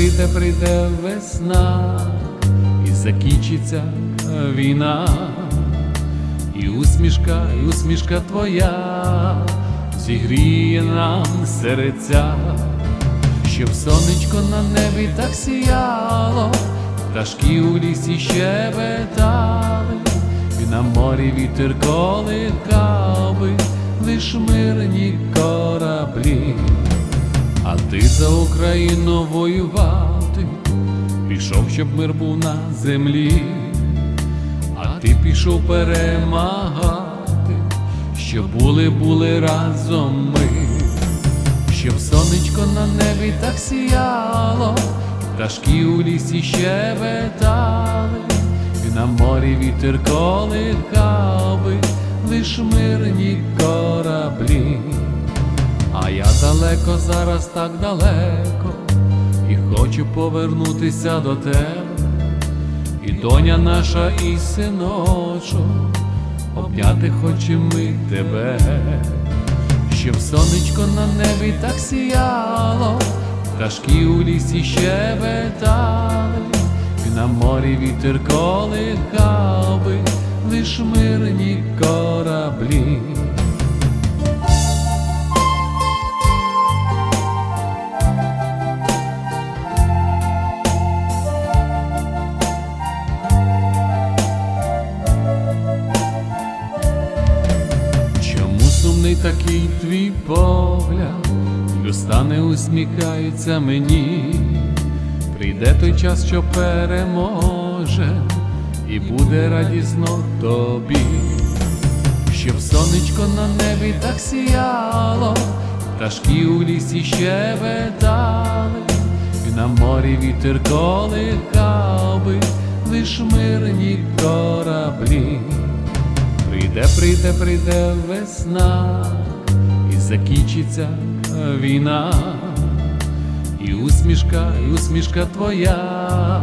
прийде, прийде весна, і закінчиться війна, і усмішка, і усмішка твоя зігріє нам серця, щоб сонечко на небі так сіяло, пташки у лісі щебетали, і на морі вітер колихав би лиш мирні кораблі. За Україну воювати, пішов, щоб мир був на землі, а ти пішов перемагати, щоб були, були разом ми, щоб сонечко на небі так сіяло, пташки у лісі щебетали, і на морі вітер колихав лиш мирні кораблі. Далеко зараз так далеко, і хочу повернутися до тебе, і доня наша, і синочок, обняти хочемо ми тебе, щоб сонечко на небі так сіяло, пташки у лісі щебетали, і на морі вітер колихав би лиш мирні кораблі. Такий твій погляд, Люста не усміхається мені, прийде той час, що переможе, і буде радісно тобі, щоб сонечко на небі так сіяло, пташки у лісі ще щебетали, і на морі вітер колихав би лиш мирні кораблі. Прийде, прийде, прийде весна, і закінчиться війна, і усмішка, і усмішка твоя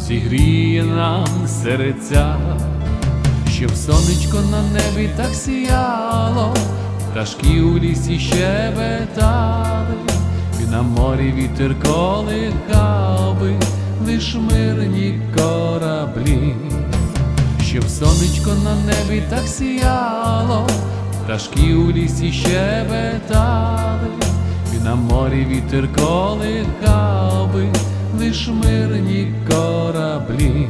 зігріє нам серця, щоб сонечко на небі так сіяло, пташки у лісі щебетали, і на морі вітер колихав би лиш мирні кораблі щоб сонечко на небі так сіяло, пташки у лісі щебетали, і на морі вітер колихав би лиш мирні кораблі.